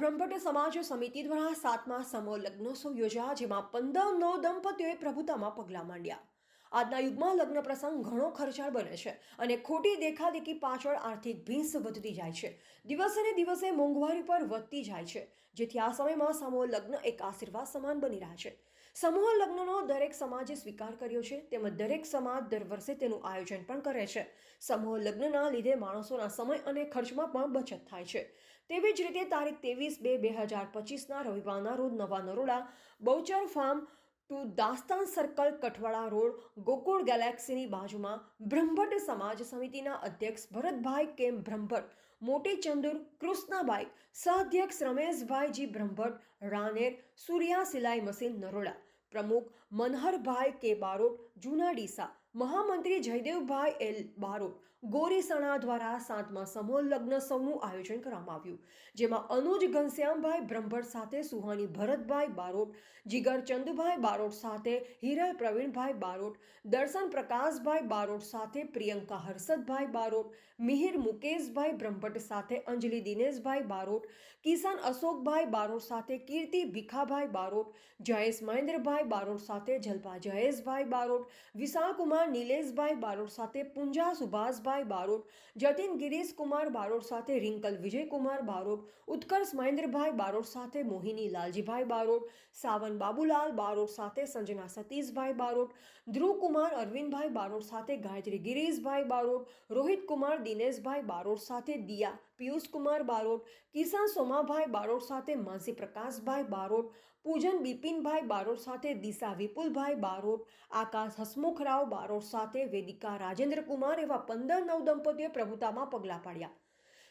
બ્રહ્મભટ્ટ સમાજ સમિતિ દ્વારા સાતમા સમો લગ્નોત્સવ યોજાયા, જેમાં પંદર નવ દંપતીઓએ પ્રભુતામાં પગલાં માંડ્યા. આજના યુગમાં લગ્ન પ્રસંગ ઘણો ખર્ચાળ બને છે અને ખોટી દેખાદેખી પાછળ આર્થિક ભીંસ વધતી જાય છે. દિવસે દિવસે મોંઘવારી પર વધતી જાય છે, જેથી આ સમયમાં સમૂહ લગ્ન એક આશીર્વાદ સમાન બની રહ્યા છે. સમૂહ લગ્નનો દરેક સમાજે સ્વીકાર કર્યો છે, તેમજ દરેક સમાજ દર વર્ષે તેનું આયોજન પણ કરે છે. સમૂહ લગ્નના લીધે માણસોના સમય અને ખર્ચમાં પણ બચત થાય છે. તેવી જ રીતે તારીખ ત્રેવીસ બે બે હજાર પચીસના રવિવારના રોજ નવા Naroda Bahuchar farm to Dastan circle Kathwada road Gokul ગેલેક્સીની બાજુમાં બ્રહ્મભટ્ટ સમાજ સમિતિના અધ્યક્ષ ભરતભાઈ કેમ બ્રહ્મભટ્ટ, મોટી ચંદુર કૃષ્ણાબાઈ સહઅધ્યક્ષ રમેશભાઈજી બ્રહ્મભટ્ટ, રાનેર સૂર્યા સિલાઈ મશીન નરોડા, પ્રમુખ મનહરભાઈ કે બારોટ જૂના ડીસા મહામંત્રી જયદેવભાઈ એલ બારોટ ગોરીસણા દ્વારા સાતમા સમૂહ લગ્ન સમૂહ આયોજન કરવામાં આવ્યું. જેમાં અનુજ ઘનશ્યામભાઈ બ્રહ્મભટ્ટ સાથે સુહાની ભરતભાઈ બારોટ, જીગર ચંદુભાઈ બારોટ સાથે હિરલ પ્રવીણભાઈ બારોટ, દર્શન પ્રકાશભાઈ બારોટ સાથે પ્રિયંકા હર્ષદભાઈ બારોટ, મિહિર મુકેશભાઈ બ્રહ્મભટ્ટ સાથે અંજલિ દિનેશભાઈ બારોટ, કિશન અશોકભાઈ બારોટ સાથે કીર્તિ ભીખાભાઈ બારોટ, જયેશ મહેન્દ્રભાઈ બારોટ સાથે જલ્પા જયેશભાઈ બારોટ, વિશાલકુમાર નિલેશભાઈ બારોટ સાથે પુંજા સુભાષભાઈ બારોટ, જતીન ગિરીશ કુમાર બારોટ સાથે રિંકલ વિજયકુમાર બારોટ, ઉત્કર્ષ મહેન્દ્રભાઈ બારોટ સાથે મોહિની લાલજીભાઈ બારોટ, સાવન બાબુલાલ બારોટ સાથે સંજના સતીશભાઈ બારોટ, ધ્રુવકુમાર અરવિંદભાઈ બારોટ સાથે ગાયત્રી ગિરીશભાઈ બારોટ, રોહિતકુમાર દિનેશભાઈ બારોટ સાથે દિયા પિયુષકુમાર બારોટ, કિસાન સોમાભાઈ બારોટ સાથે માનસી પ્રકાશભાઈ બારોટ પૂજન બિપિનભાઈ બારોટ સાથે, દિશા વિપુલભાઈ બારોટ, આકાશ હસમુખરાવ બારોટ સાથે, વેદિકા રાજેન્દ્ર કુમાર એવા પંદર નવ દંપતીઓએ પ્રભુતામાં પગલાં પાડ્યા.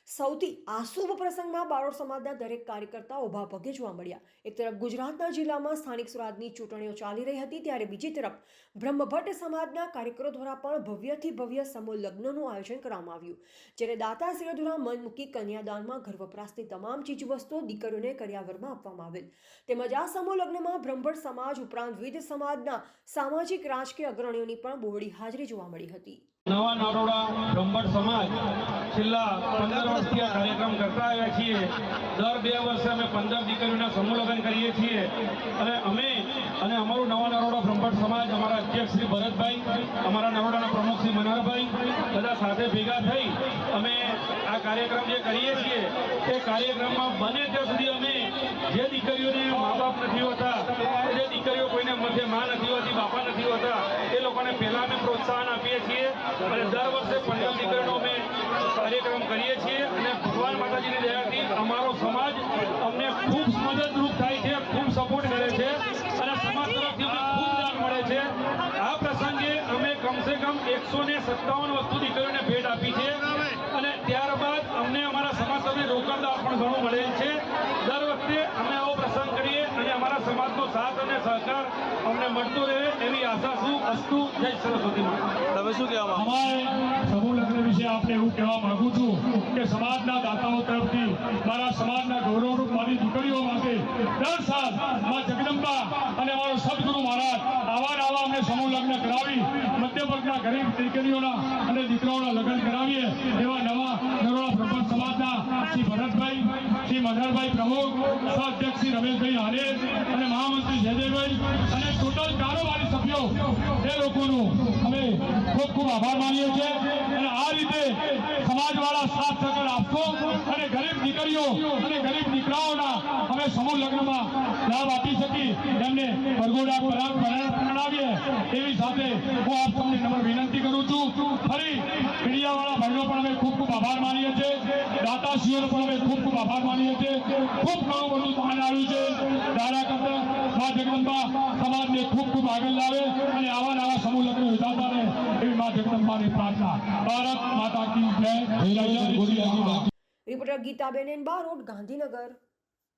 સૌથી આશુભ પ્રસંગમાં બારોટ સમાજના દરેક કાર્યકર્તા ઊભા પગે જોવા મળ્યા. એક તરફ ગુજરાતના જિલ્લામાં સ્થાનિક સ્વરાજની ચૂંટણીઓ ચાલી રહી હતી, ત્યારે બીજી તરફ બ્રહ્મભટ્ટ સમાજના કાર્યકરો દ્વારા પણ ભવ્યથી ભવ્ય સમૂહ લગ્નનું આયોજન કરવામાં આવ્યું. જ્યારે દાતાશ્રીઓ દ્વારા મન મૂકી કન્યાદાનમાં ઘર વપરાશની તમામ ચીજવસ્તુઓ દીકરીઓને કર્યાવરમાં આપવામાં આવેલ. તેમજ આ સમૂહ લગ્નમાં બ્રહ્મભટ્ટ સમાજ ઉપરાંત વિવિધ સમાજના સામાજિક, રાજકીય અગ્રણીઓની પણ બહોળી હાજરી જોવા મળી હતી. નવા નારોડા બ્રહ્મભટ્ટ સમાજ છેલ્લા પંદર વર્ષથી આ કાર્યક્રમ કરતા આવ્યા છીએ. દર બે વર્ષે અમે પંદર દીકરીઓના સમૂહ કરીએ છીએ. અને અમે અને અમારું નવા નરોડા બ્રહ્મભટ્ટ સમાજ, અમારા અધ્યક્ષ શ્રી ભરતભાઈ, અમારા નરોડાના પ્રમુખ શ્રી મનહરભાઈ બધા સાથે ભેગા થઈ અમે આ કાર્યક્રમ જે કરીએ છીએ, તે કાર્યક્રમમાં બને ત્યાં સુધી અમે જે દીકરીઓને મા બાપ નથી હોતા, જે દીકરીઓ કોઈને મધ્યમાં નથી હોતી, બાપા નથી હોતા, એ લોકોને પહેલા અમે પ્રોત્સાહન આપીએ છીએ. અને દર વર્ષે પંદર દીકરીનો અમે કાર્યક્રમ કરીએ છીએ અને ભગવાન માતાજીની દયાથી અમારો સમાજ અમને ખૂબ મદદરૂપ થાય છે, ખૂબ સપોર્ટ કરે છે અને સમાજ તરફથી અમને ખૂબ દાન મળે છે. આ પ્રસંગે અમે કમસે કમ એકસો ને સત્તાવન વસ્તુ દીકરીઓને ભેટ આપી છે અને ત્યારબાદ અમને અમારા સમાજ તરફથી રોકડદાર પણ ઘણું મળેલ છે દર વખતે અમે આવો પ્રસંગ કરીએ અને અમારા સમાજનો સાથ અને સહકાર અમને મળતો રહે એવી આશા છું અસ્તુ જય સરસ્વતી તમે શું કહેવા અમારે સમૂહ લગ્ન વિશે આપને એવું કહેવા માંગુ છું કે સમાજના દાતાઓ તરફથી મારા સમાજના ગૌરવરૂપ મારી દીકરીઓ માટે દર સાલ મા જગદંબા અને અમારો સદગુરુ મહારાજ આવા આવા અમને સમૂહ લગ્ન કરાવી મધ્યવર્ગના ગરીબ દીકરીઓના અને દીકરાઓના લગ્ન કરાવીએ એવા નવા નરોડા બ્રહ્મણ સમાજના શ્રી ભરતભાઈ શ્રી મનહરભાઈ પ્રમુખ સહઅધ્યક્ષ શ્રી રમેશભાઈ હાનેર અને મહામંત્રી જયદેવભાઈ અને ટોટલ કારોબારી સભ્યો એ લોકોનું અમે ખૂબ ખૂબ આભાર માનીએ છીએ. અને આ રીતે સમાજવાળા સાથ સહકાર આપશો અને ગરીબ દીકરીઓ અને ગરીબ દીકરાઓના અમે સમૂહ લગ્નમાં લાભ આપી શકી એમને પરગોડા પરાગ પ્રણાવીએ. એવી સાથે હું આપ સૌને નમ્ર વિનંતી કરું છું. ફરી મીડિયાવાળા ભાઈઓ પણ અમે ખૂબ ખૂબ આભાર માનીએ છીએ. દાતાશ્રીઓનો પણ અમે ખૂબ ખૂબ આભાર માનીએ છીએ. ખૂબ ઘણું બધું દાન આવ્યું છે. દારા કરતા મા જગદંબા સમાજને ખૂબ ખૂબ આગળ લાવે અને આવા નવા સમૂહ લગ્ન યોજાતા રહે એવી મા જગદંબાની પ્રાર્થના ભારત માતા કી જય રિપોર્ટર ગીતાબેન બારોટ ગાંધીનગર